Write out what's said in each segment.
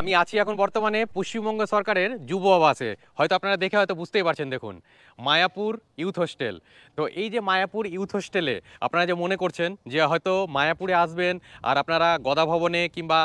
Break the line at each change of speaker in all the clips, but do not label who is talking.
আমি আছি এখন বর্তমানে পশ্চিমবঙ্গ সরকারের যুব আবাসে। হয়তো আপনারা দেখে হয়তো বুঝতেই পারছেন, দেখুন। Mayapur youth hostel. তো এই যে মায়াপুর ইউথ হোস্টেলে আপনারা যে মনে করছেন যে হয়তো মায়াপুরে আসবেন আর আপনারা গদা ভবনে কিংবা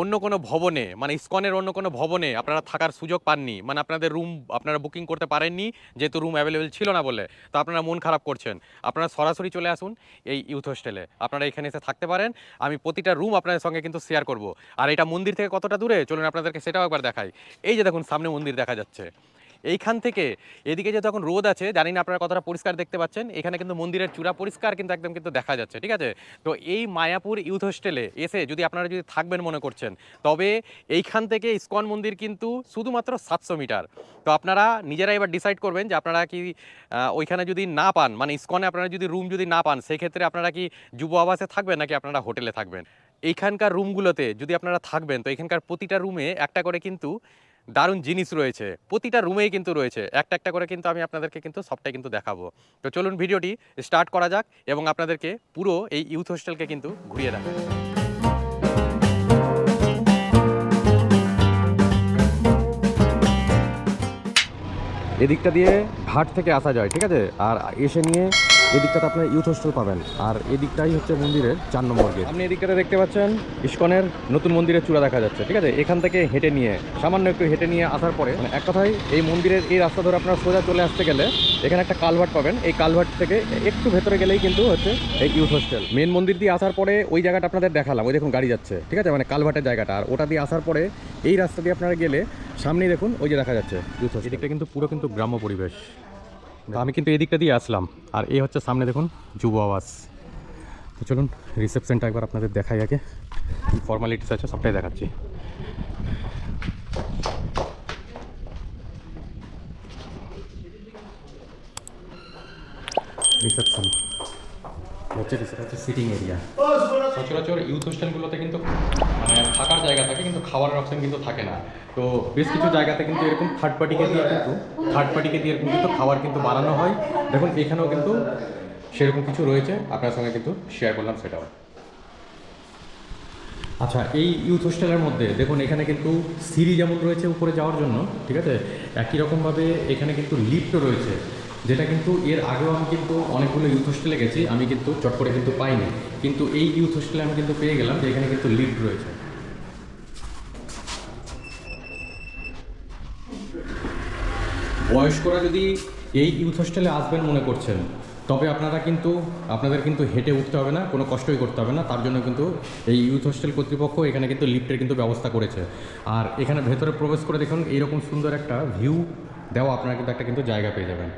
অন্য কোনো ভবনে মানে ইস্কনের অন্য কোনো ভবনে আপনারা থাকার সুযোগ পাননি মানে আপনাদের রুম আপনারা বুকিং করতে পারেননি, যেহেতু রুম অ্যাভেলেবেল ছিল না বলে, তো আপনারা মন খারাপ করছেন। আপনারা সরাসরি চলে আসুন এই ইউথ হোস্টেলে। আপনারা এখানে এসে থাকতে পারেন। আমি প্রতিটা রুম আপনাদের সঙ্গে কিন্তু শেয়ার করব। আর এটা মন্দির থেকে কতটা দূরে? চলুন আপনাদেরকে সেটাও একবার দেখাই। এই যে দেখুন, সামনে মন্দির দেখা যাচ্ছে। এইখান থেকে এদিকে যেহেতু এখন রোদ আছে, জানি না আপনারা কতটা পরিষ্কার দেখতে পাচ্ছেন, এখানে কিন্তু মন্দিরের চূড়া পরিষ্কার কিন্তু একদম কিন্তু দেখা যাচ্ছে, ঠিক আছে? তো এই মায়াপুর ইউথ হোস্টেলে এসে যদি আপনারা যদি থাকবেন মনে করছেন, তবে এইখান থেকে ইস্কন মন্দির কিন্তু শুধুমাত্র সাতশো মিটার। তো আপনারা নিজেরা এবার ডিসাইড করবেন যে আপনারা কি ওইখানে যদি না পান মানে ইস্কনে আপনারা যদি রুম যদি না পান, সেক্ষেত্রে আপনারা কি যুব আবাসে থাকবেন নাকি আপনারা হোটেলে থাকবেন? এইখানকার রুমগুলোতে যদি আপনারা থাকবেন, তো এখানকার প্রতিটা রুমে একটা করে কিন্তু দারুণ জিনিস রয়েছে। প্রতিটা রুমেই কিন্তু রয়েছে। একটা একটা করে কিন্তু আমি আপনাদেরকে কিন্তু সবটাই কিন্তু দেখাবো। তো চলুন ভিডিওটি স্টার্ট করা যাক এবং আপনাদেরকে পুরো এই ইউথ হোস্টেলকে কিন্তু ঘুরিয়ে দেখাবো এদিকটা দিয়ে ঘাট থেকে আসা যায়, ঠিক আছে? আর এসে নিয়ে এদিকটাতে আপনার ইউথ হোস্টেল পাবেন। আর এদিকটাই হচ্ছে মন্দিরের চার নম্বর গেট আপনি এদিকটাতে দেখতে পাচ্ছেন ইস্কনের নতুন মন্দিরের চূড়া দেখা যাচ্ছে ঠিক আছে? এখান থেকে হেঁটে নিয়ে সামান্য একটু হেঁটে নিয়ে আসার পরে মানে এক কথায় এই মন্দিরের এই রাস্তা ধরে আপনার সোজা চলে আসতে গেলে এখানে একটা কালভার্ট পাবেন। এই কালভার্ট থেকে একটু ভেতরে গেলেই কিন্তু হচ্ছে এই ইউথ হোস্টেল মেন মন্দির দিয়ে আসার পরে ওই জায়গাটা আপনাদের দেখালাম ওই দেখুন গাড়ি যাচ্ছে ঠিক আছে? মানে কালভার্টের জায়গাটা। আর ওটা দিয়ে আসার পরে এই রাস্তা দিয়ে আপনারা গেলে সামনেই দেখুন ওই যে দেখা যাচ্ছে ইউথ হোস্টেল এদিকটা কিন্তু পুরো কিন্তু গ্রাম্য পরিবেশ। তো আমি কিন্তু এদিকটা দিয়ে আসলাম। আর এই হচ্ছে সামনে দেখুন, যুব আবাস তো চলুন রিসেপশনটা একবার আপনাদের দেখাই আগে। কী ফর্মালিটিস আছে, সবটাই দেখাচ্ছি। রিসেপশন হচ্ছে রিসেপশন হচ্ছে সিটিং এরিয়া সচরাচর ইউথ হোস্টেলগুলোতে কিন্তু মানে থাকার জায়গা থাকে কিন্তু খাওয়ার অপশন কিন্তু থাকে না। তো বেশ কিছু জায়গাতে কিন্তু এরকম থার্ড পার্টিকে দিয়ে কিন্তু থার্ড পার্টিকে দিয়ে এরকম কিন্তু খাবার কিন্তু বানানো হয়। দেখুন এখানেও কিন্তু সেরকম কিছু রয়েছে। আপনার সঙ্গে কিন্তু শেয়ার করলাম সেটাও। আচ্ছা এই ইউথ হোস্টেলের মধ্যে দেখুন এখানে কিন্তু সিঁড়ি যেমন রয়েছে উপরে যাওয়ার জন্য ঠিক আছে? একই রকমভাবে এখানে কিন্তু লিফটও রয়েছে। যেটা কিন্তু এর আগেও আমি কিন্তু অনেকগুলো ইউথ হোস্টেলে গেছি, আমি কিন্তু চট করে কিন্তু পাইনি। কিন্তু এই ইউথ হোস্টেলে আমি কিন্তু পেয়ে গেলাম যে এখানে কিন্তু লিফট রয়েছে। বয়স্করা যদি এই ইউথ হোস্টেলে আসবেন মনে করছেন, তবে আপনারা কিন্তু, আপনাদের কিন্তু হেঁটে উঠতে হবে না, কোনো কষ্টই করতে হবে না। তার জন্য কিন্তু এই ইউথ হোস্টেল কর্তৃপক্ষ এখানে কিন্তু লিফটের কিন্তু ব্যবস্থা করেছে। আর এখানে ভেতরে প্রবেশ করে দেখুন, এইরকম সুন্দর একটা ভিউ দেওয়া আপনারা কিন্তু একটা কিন্তু জায়গা পেয়ে যাবেন।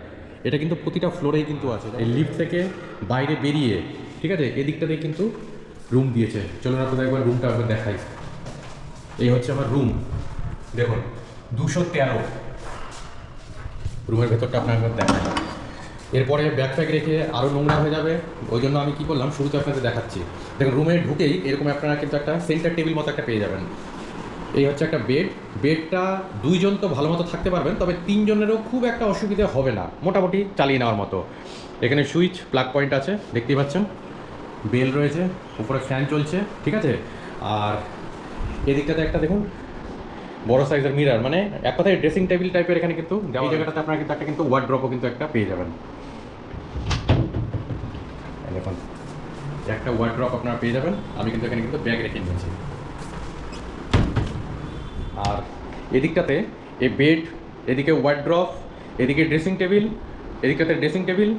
এটা কিন্তু প্রতিটা ফ্লোরেই কিন্তু আছে। এই লিফট থেকে বাইরে বেরিয়ে, ঠিক আছে এদিকটাতে কিন্তু রুম দিয়েছে। চলুন আপনাদের একবার রুমটা একবার দেখাই। এই হচ্ছে আমার রুম দেখুন, দুশো তেরো। রুমের ভেতরটা আপনার একবার দেখাই। এরপরে ব্যাগ রেখে আরও নোংরা হয়ে যাবে। ওই জন্য আমি কী করলাম, শুরুতে আপনাদের দেখাচ্ছি। দেখুন রুমে ঢুকেই এরকম আপনারা কিন্তু একটা সেন্টার টেবিল মতো একটা পেয়ে যাবেন। এই হচ্ছে একটা বেড বেডটা দুইজন তো ভালো মতো থাকতে পারবেন তবে তিনজনেরও খুব একটা অসুবিধা হবে না মোটামুটি চালিয়ে নেওয়ার মতো। এখানে সুইচ প্লাগ পয়েন্ট আছে দেখতেই পাচ্ছেন। বেল রয়েছে উপরে ফ্যান চলছে ঠিক আছে? আর এদিকটাতে একটা দেখুন বড় সাইজের মিরার মানে এক কথায় ড্রেসিং টেবিল টাইপের এখানে কিন্তু এই জায়গাটাতে আপনারা কিন্তু একটা কিন্তু ওয়ার্ড্রপও কিন্তু একটা পেয়ে যাবেন। দেখুন একটা ওয়ার্ড্রপ আপনারা পেয়ে যাবেন আমি কিন্তু এখানে কিন্তু ব্যাগ রেখে নিয়েছি আর এদিকটাতে এই বেড এদিকে ওয়ার্ড্রপ এদিকে ড্রেসিং টেবিল এদিকটাতে ড্রেসিং টেবিল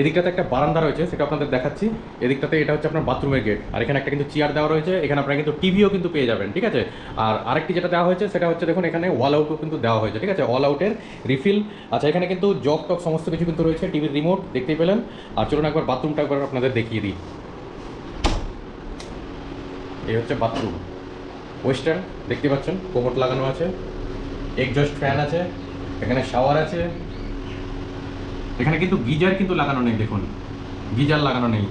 এদিকটাতে একটা বারান্দা রয়েছে, সেটা আপনাদের দেখাচ্ছি। এদিকটাতে এটা হচ্ছে আপনার বাথরুমের গেট আর এখানে একটা কিন্তু চেয়ার দেওয়া রয়েছে, এখানে আপনারা কিন্তু টিভিও কিন্তু পেয়ে যাবেন, ঠিক আছে? আর আরেকটি যেটা দেওয়া হয়েছে, সেটা হচ্ছে দেখুন, এখানে ওয়াল আউটও কিন্তু দেওয়া হয়েছে, ঠিক আছে? অল আউটের রিফিল আচ্ছা এখানে কিন্তু জগ টক সমস্ত কিছু কিন্তু রয়েছে টিভির রিমোট দেখতেই পেলেন। আর চলুন একবার বাথরুমটা একবার আপনাদের দেখিয়ে দিই। এই হচ্ছে বাথরুম ওয়েস্টার্ন দেখতে পাচ্ছেন কোমট লাগানো আছে এগজস্ট ফ্যান আছে এখানে শাওয়ার আছে। এখানে কিন্তু গিজার কিন্তু লাগানো নেই দেখুন। গিজার লাগানো নেই।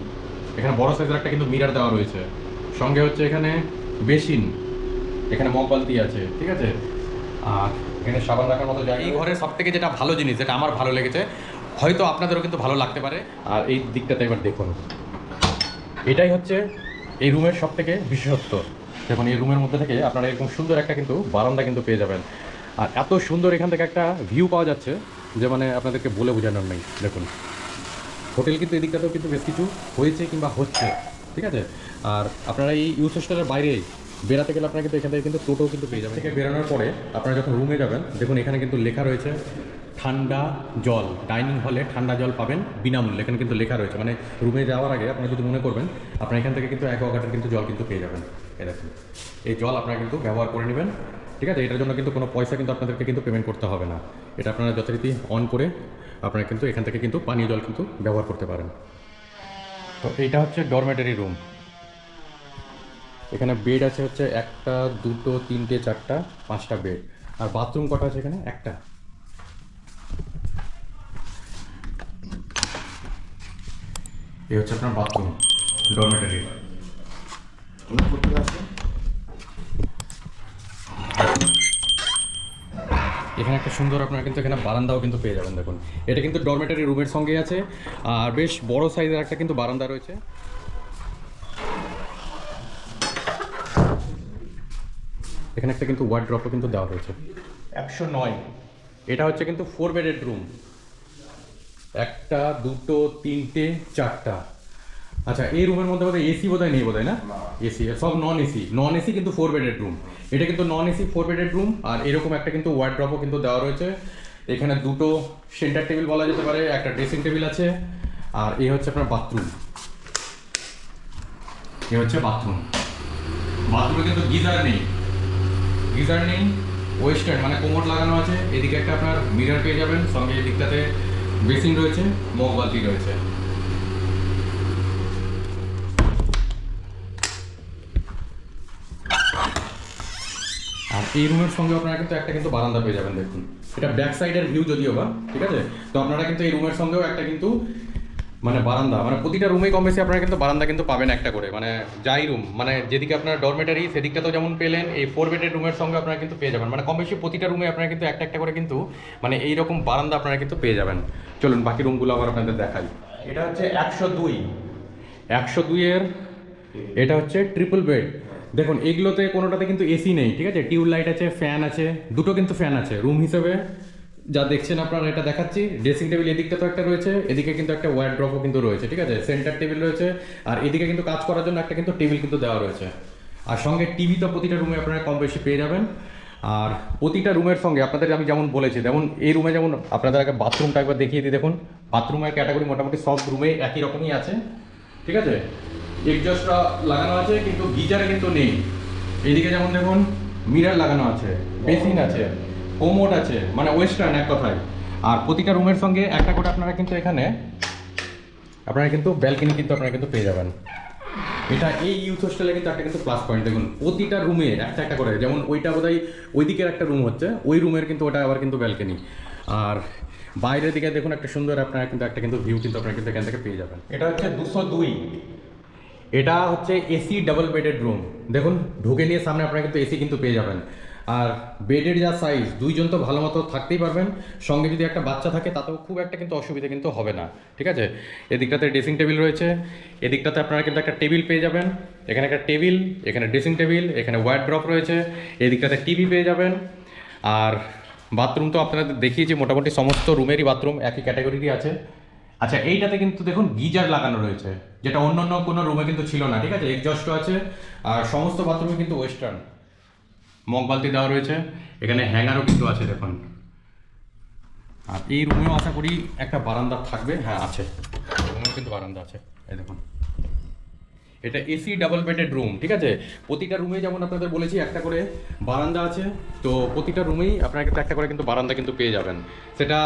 এখানে বড় সাইজের একটা কিন্তু মিরার দেওয়া রয়েছে। সঙ্গে হচ্ছে এখানে বেসিন এখানে মগ বালতি আছে ঠিক আছে? আর এখানে সাবান রাখার মতো জায়গা এই ঘরের সব থেকে যেটা ভালো জিনিস যেটা আমার ভালো লেগেছে হয়তো আপনাদেরও কিন্তু ভালো লাগতে পারে। আর এই দিকটাতে এবার দেখুন। এটাই হচ্ছে এই রুমের সব থেকে বিশেষত্ব। দেখুন, এই রুমের মধ্যে থেকে আপনারা এরকম সুন্দর একটা কিন্তু বারান্দা কিন্তু পেয়ে যাবেন। আর এত সুন্দর এখান থেকে একটা ভিউ পাওয়া যাচ্ছে যে মানে আপনাদেরকে বলে বোঝানোর নেই, দেখুন। হোটেল কিন্তু এদিকটাতেও কিন্তু বেশ কিছু হয়েছে কিংবা হচ্ছে, ঠিক আছে? আর আপনারা এই ইউথ হোস্টেলের বাইরে বেড়াতে গেলে আপনারা কিন্তু এখান থেকে কিন্তু টোটো কিন্তু পেয়ে যাবেন। থেকে বেরোনোর পরে আপনারা যখন রুমে যাবেন, দেখুন, এখানে কিন্তু লেখা রয়েছে, ঠান্ডা জল। ডাইনিং হলে ঠান্ডা জল পাবেন বিনামূল্যে, এখানে কিন্তু লেখা রয়েছে। মানে রুমে যাওয়ার আগে আপনারা যদি মনে করবেন, আপনারা এখান থেকে কিন্তু অ্যাকোয়াগার্ডের কিন্তু জল কিন্তু পেয়ে যাবেন। দেখুন এই জল আপনারা কিন্তু ব্যবহার করে নেবেন, ঠিক আছে? এটার জন্য কিন্তু কোনো পয়সা কিন্তু আপনাদেরকে কিন্তু পেমেন্ট করতে হবে না। এটা আপনারা যথারীতি অন করে আপনারা কিন্তু এখান থেকে কিন্তু পানীয় জল কিন্তু ব্যবহার করতে পারেন। তো এইটা হচ্ছে ডরমেটারি রুম এখানে বেড আছে হচ্ছে একটা, দুটো, তিনটে, চারটা, পাঁচটা বেড আর বাথরুম কটা আছে এখানে? একটা। এই হচ্ছে আপনার বাথরুম ডরমেটারি এখানে একটা সুন্দর আপনারা কিন্তু এখানে বারান্দাও কিন্তু পেয়ে যাবেন দেখুন। এটা কিন্তু ডরমেটারি রুমের সঙ্গে আছে আর বেশ বড় সাইজের একটা কিন্তু বারান্দা রয়েছে। এখানে একটা কিন্তু ওয়ার্ড ড্রপও কিন্তু দেওয়া রয়েছে একশো নয়। এটা হচ্ছে কিন্তু ফোর বেডেড রুম একটা দুটো তিনটে চারটা। আচ্ছা এই রুমের মধ্যে বোধহয় এসি বোধহয় নেই বোধহয় না? এসি সব নন এসি নন এসি কিন্তু ফোর বেডেড রুম এটা কিন্তু non AC four bedded room আর এরকম একটা কিন্তু ওয়ার্ড ড্রপও কিন্তু দেওয়া রয়েছে। এখানে দুটো সেন্টার টেবিল বলা যেতে পারে একটা ড্রেসিং টেবিল আছে আর এ হচ্ছে আপনার বাথরুম এ হচ্ছে বাথরুম বাথরুমে কিন্তু গিজার নেই। গিজার নেই ওয়েস্টার্ন মানে কোমর লাগানো আছে। এদিকে একটা আপনার মিরর পেয়ে যাবেন সঙ্গে এদিকটাতে বেসিন রয়েছে মগ বালতি রয়েছে। এই রুমের সঙ্গে আপনারা কিন্তু একটা কিন্তু বারান্দা পেয়ে যাবেন দেখুন। এটা ব্যাক সাইডের ভিউ যদিও বা ঠিক আছে? তো আপনারা কিন্তু এই রুমের সঙ্গেও একটা কিন্তু মানে বারান্দা মানে প্রতিটা রুমেই কম বেশি আপনারা কিন্তু বারান্দা কিন্তু পাবেন একটা করে মানে যাই রুম মানে যেদিকে আপনার ডরমেটারি সেদিকটা তো যেমন পেলেন এই ফোর বেডের রুমের সঙ্গে আপনারা কিন্তু পেয়ে যাবেন। মানে কম বেশি প্রতিটা রুমে আপনারা কিন্তু একটা একটা করে কিন্তু মানে এইরকম বারান্দা আপনারা কিন্তু পেয়ে যাবেন। চলুন বাকি রুমগুলো আবার আপনাদের দেখাই। এটা হচ্ছে একশো দুই। একশো দুইয়ের এটা হচ্ছে ট্রিপল বেড দেখুন, এগুলোতে কোনোটাতে কিন্তু এসি নেই, ঠিক আছে? টিউব লাইট আছে, ফ্যান আছে, দুটো কিন্তু ফ্যান আছে। রুম হিসেবে যা দেখছেন আপনারা, এটা দেখাচ্ছি। ড্রেসিং টেবিল এদিকটা তো একটা রয়েছে, এদিকে কিন্তু একটা ওয়ার ড্রপও কিন্তু রয়েছে, ঠিক আছে? সেন্টার টেবিল রয়েছে, আর এদিকে কিন্তু কাজ করার জন্য একটা কিন্তু টেবিল কিন্তু দেওয়া রয়েছে। আর সঙ্গে টিভি তো প্রতিটা রুমে আপনারা কম বেশি পেয়ে যাবেন। আর প্রতিটা রুমের সঙ্গে আপনাদের আমি যেমন বলেছি, যেমন এই রুমে যেমন আপনাদের আগে বাথরুমটা একবার দেখিয়ে দিই, দেখুন। বাথরুমের ক্যাটাগরি মোটামুটি সব রুমে একই রকমই আছে, ঠিক আছে? এক্সজস্টটা লাগানো আছে, কিন্তু গিজারে কিন্তু নেই। এইদিকে যেমন দেখুন, মিরার লাগানো আছে, বেসিন আছে কোমোড আছে মানে ওয়েস্টার্ন এক কথায়। আর প্রতিটা রুমের সঙ্গে একটা করে আপনারা কিন্তু এখানে, আপনারা কিন্তু ব্যালকনি কিন্তু আপনারা কিন্তু পেয়ে যাবেন। এটা এই ইউথ হোস্টেলে কিন্তু একটা কিন্তু প্লাস পয়েন্ট দেখুন, প্রতিটা রুমে একটা একটা করে, যেমন ওইটা বোধহয় ওই দিকের একটা রুম হচ্ছে, ওই রুমের কিন্তু ওটা আবার কিন্তু ব্যালকনি আর বাইরের দিকে দেখুন, একটা সুন্দর আপনারা কিন্তু একটা কিন্তু ভিউ কিন্তু আপনারা কিন্তু এখান থেকে পেয়ে যাবেন। এটা হচ্ছে দুশো দুই। এটা হচ্ছে এসি ডাবল বেডেড রুম দেখুন, ঢুকে নিয়ে সামনে আপনারা কিন্তু এসি কিন্তু পেয়ে যাবেন। আর বেডের যা সাইজ দুইজন তো ভালো মতো থাকতেই পারবেন। সঙ্গে যদি একটা বাচ্চা থাকে, তাতেও খুব একটা কিন্তু অসুবিধা কিন্তু হবে না, ঠিক আছে? এদিকটাতে ড্রেসিং টেবিল রয়েছে। এদিকটাতে আপনারা কিন্তু একটা টেবিল পেয়ে যাবেন। এখানে একটা টেবিল এখানে ড্রেসিং টেবিল এখানে ওয়ার ড্রপ রয়েছে। এদিকটাতে টিভি পেয়ে যাবেন। আর বাথরুম তো আপনাদের দেখিয়েছি, মোটামুটি সমস্ত রুমেরই বাথরুম একই ক্যাটাগরিরই আছে। আচ্ছা এইটাতে কিন্তু দেখুন গিজার লাগানো রয়েছে, যেটা অন্য অন্য কোনো রুমে কিন্তু ছিল না, ঠিক আছে? এক্সস্ট আছে, আর সমস্ত বাথরুমে কিন্তু ওয়েস্টার্ন মগ বালতি দেওয়া রয়েছে, এখানে হ্যাঙ্গারও কিন্তু আছে, দেখুন। আর এই রুমেও আশা করি একটা বারান্দা থাকবে। হ্যাঁ আছে। রুমেও কিন্তু বারান্দা আছে, এই দেখুন। এটা এসি ডাবল বেডেড রুম ঠিক আছে? প্রতিটা রুমে যেমন আপনাদের বলেছি, একটা করে বারান্দা আছে। তো প্রতিটা রুমেই আপনারা কিন্তু একটা করে কিন্তু বারান্দা কিন্তু পেয়ে যাবেন। সেটা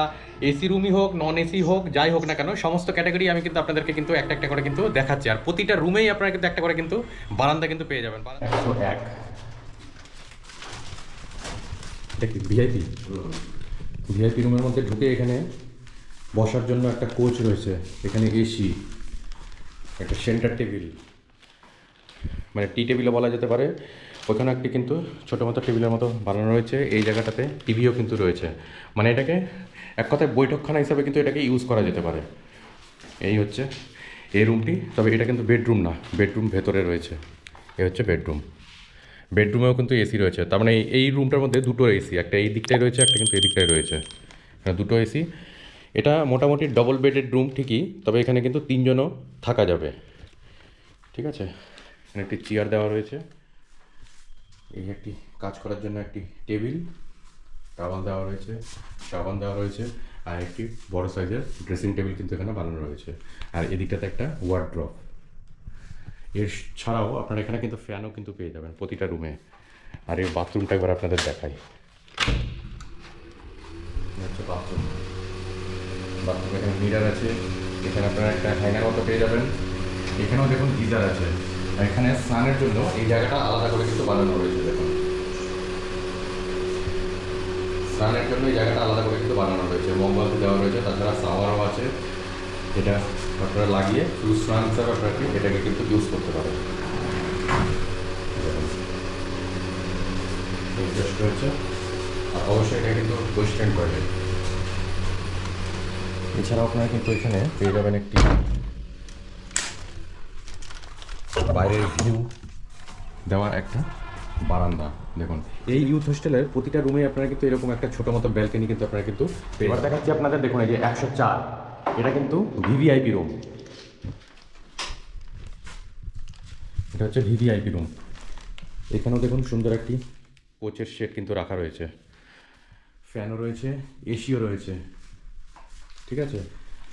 এসি রুমই হোক নন এসি হোক, যাই হোক না কেন, সমস্ত ক্যাটাগরি আমি কিন্তু আপনাদেরকে কিন্তু একটা একটা করে কিন্তু দেখাচ্ছি। আর প্রতিটা রুমেই আপনারা কিন্তু একটা করে কিন্তু বারান্দা কিন্তু পেয়ে যাবেন। একশো এক। দেখি ভিআইপি ভিআইপি রুমের মধ্যে ঢুকে এখানে বসার জন্য একটা কোচ রয়েছে, এখানে এসি একটা সেন্টার টেবিল মানে টি টেবিলও বলা যেতে পারে। ওখানে একটি কিন্তু ছোটো মতো টেবিলের মতো বানানো রয়েছে। এই জায়গাটাতে টিভিও কিন্তু রয়েছে। মানে এটাকে এক কথায় বৈঠকখানা হিসাবে কিন্তু এটাকে ইউজ করা যেতে পারে। এই হচ্ছে এই রুমটি। তবে এটা কিন্তু বেডরুম না, বেডরুম ভেতরে রয়েছে। এ হচ্ছে বেডরুম। বেডরুমেও কিন্তু এসি রয়েছে। তার মানে এই- রুমটার মধ্যে দুটো এসি, একটা এই দিকটায় রয়েছে, একটা কিন্তু এই দিকটায় রয়েছে। এখানে দুটো এসি। এটা মোটামুটি ডবল বেডেড রুম ঠিকই, তবে এখানে কিন্তু তিনজনও থাকা যাবে। ঠিক আছে? এখানে একটি চেয়ার দেওয়া রয়েছে। এই একটি কাজ করার জন্য একটি টেবিল টাওয়াল দেওয়া রয়েছে সাবান দেওয়া রয়েছে, আর একটি বড় সাইজের ড্রেসিং টেবিল কিন্তু এখানে বানানো রয়েছে। আর এদিকটাতে একটা ওয়ার্ড্রপ এর ছাড়াও আপনারা এখানে কিন্তু ফ্যানও কিন্তু পেয়ে যাবেন প্রতিটা রুমে আর এই বাথরুমটা একবার আপনাদের দেখাই। হচ্ছে বাথরুম বাথরুম এখানে মিরার আছে। এখানে আপনারা একটা মতো পেয়ে যাবেন। এখানেও দেখুন গিজার আছে। এখানে স্নানের জন্য এই জায়গাটা আলাদা করে কিন্তু বানানো রয়েছে, দেখুন। স্নানের জন্য এই জায়গাটা আলাদা করে কিন্তু বানানো রয়েছে। মোমবাতি দেওয়া রয়েছে, তাছাড়া সাওয়ারও আছে। এটা আপনারা লাগিয়ে শুধু স্নান হিসাবে আপনারা এটাকে কিন্তু ইউজ করতে পারেন। আর অবশ্যই এটা কিন্তু এছাড়াও আপনারা কিন্তু এখানে পেয়ে যাবেন একটি বাইরের ভিউ দেওয়া একটা বারান্দা দেখুন। এই ইউথ হোস্টেলের প্রতিটা রুমে আপনারা কিন্তু এরকম একটা ছোটো মতো ব্যালকনি কিন্তু আপনারা কিন্তু এবার দেখাচ্ছি আপনাদের দেখুন এই যে একশো চার এটা কিন্তু ভিভিআইপি রুম এটা হচ্ছে ভিভিআইপি রুম এখানেও দেখুন সুন্দর একটি কোচের শেড কিন্তু রাখা রয়েছে। ফ্যানও রয়েছে এসিও রয়েছে। ঠিক আছে?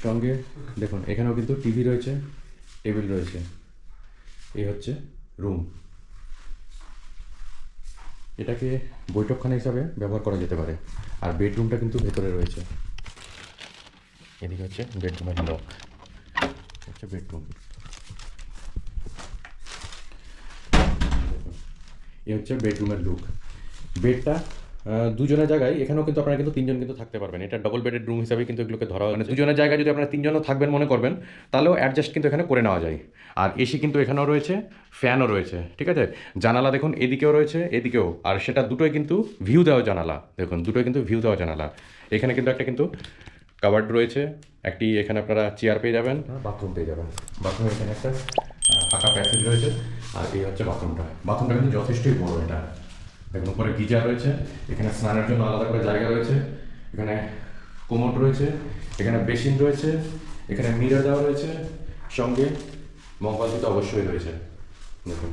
সঙ্গে দেখুন এখানেও কিন্তু টিভি রয়েছে টেবিল রয়েছে। এই হচ্ছে রুম এটাকে বৈঠকখানা হিসাবে ব্যবহার করা যেতে পারে। আর বেডরুমটা কিন্তু ভেতরে রয়েছে। এদিকে হচ্ছে বেডরুমের লক হচ্ছে বেডরুম এ হচ্ছে বেডরুমের লুক বেডটা দুজনের জায়গায়, এখানেও কিন্তু আপনারা কিন্তু তিনজন কিন্তু থাকতে পারবেন। এটা ডবল বেডেড রুম হিসাবে কিন্তু এগুলোকে ধরা হয়। মানে দুজনের জায়গায় যদি আপনারা তিনজনও থাকবেন মনে করবেন, তাহলেও অ্যাডজাস্ট কিন্তু এখানে করে নেওয়া যায়। আর এসি কিন্তু এখানেও রয়েছে ফ্যানও রয়েছে, ঠিক আছে? জানালা দেখুন, এদিকেও রয়েছে, এদিকেও। আর সেটা দুটোই কিন্তু ভিউ দেওয়া জানালা। দেখুন, দুটোই কিন্তু ভিউ দেওয়া জানালা। এখানে কিন্তু একটা কিন্তু কাবার্ড রয়েছে, একটি এখানে আপনারা চেয়ার পেয়ে যাবেন বাথরুম পেয়ে যাবেন। বাথরুম এখানে একটা ফাঁকা প্যাসেজ রয়েছে, আর এই হচ্ছে বাথরুমটা বাথরুমটা কিন্তু যথেষ্টই বড় এটা। দেখুন উপরে গিজার রয়েছে এখানে স্নানের জন্য আলাদা করে জায়গা রয়েছে এখানে কোমোট রয়েছে এখানে বেসিন রয়েছে এখানে মিরর দেওয়া রয়েছে সঙ্গে মগবাতি তো অবশ্যই রয়েছে। দেখুন।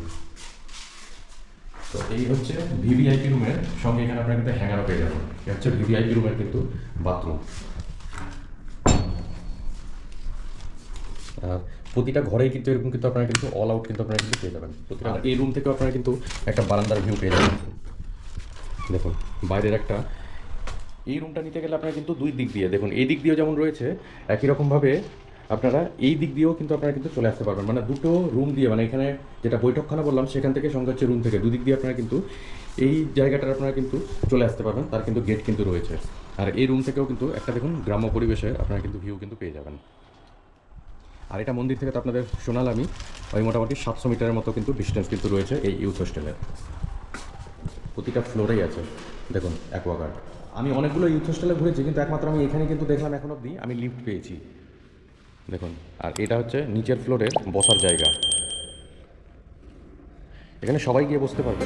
তো এই হচ্ছে ভিভিআইপি রুমের সঙ্গে এখানে আপনারা কিন্তু হ্যাঙ্গারও পেয়ে যাবেন এই হচ্ছে ভিভিআইপি রুমের কিন্তু বাথরুম। আর প্রতিটা ঘরেই কিন্তু এরকম কিন্তু আপনারা কিন্তু অল আউট কিন্তু আপনারা কিন্তু পেয়ে যাবেন। প্রতিটা এই রুম থেকেও আপনারা কিন্তু একটা বারান্দার ভিউ পেয়ে যাবেন। দেখুন, বাইরের একটা। এই রুমটা নিতে গেলে আপনারা কিন্তু দুই দিক দিয়ে, দেখুন, এই দিক দিয়েও যেমন রয়েছে, একই রকমভাবে আপনারা এই দিক দিয়েও কিন্তু আপনারা কিন্তু চলে আসতে পারবেন। মানে দুটো রুম দিয়ে মানে এখানে যেটা বৈঠকখানা বললাম, সেখান থেকে সঙ্গে হচ্ছে রুম থেকে। দুদিক দিয়ে আপনারা কিন্তু এই জায়গাটার আপনারা কিন্তু চলে আসতে পারবেন, তার কিন্তু গেট কিন্তু রয়েছে। আর এই রুম থেকেও কিন্তু একটা দেখুন গ্রাম্য পরিবেশে আপনারা কিন্তু ভিউ কিন্তু পেয়ে যাবেন। আর এটা মন্দির থেকে তো আপনাদের শোনালামই, ওই মোটামুটি সাতশো মিটারের মতো কিন্তু ডিস্টেন্স কিন্তু রয়েছে এই ইউথ হোস্টেলের প্রতিটা ফ্লোরেই আছে। দেখুন অ্যাকোয়াগার্ড আমি অনেকগুলো ইউথ হোস্টেলে ঘুরেছি, কিন্তু একমাত্র আমি এখানে কিন্তু দেখলাম এখন অব্দি আমি লিফট পেয়েছি। দেখুন, আর এটা হচ্ছে নিচের ফ্লোরে বসার জায়গা। এখানে সবাই গিয়ে বসতে পারবে।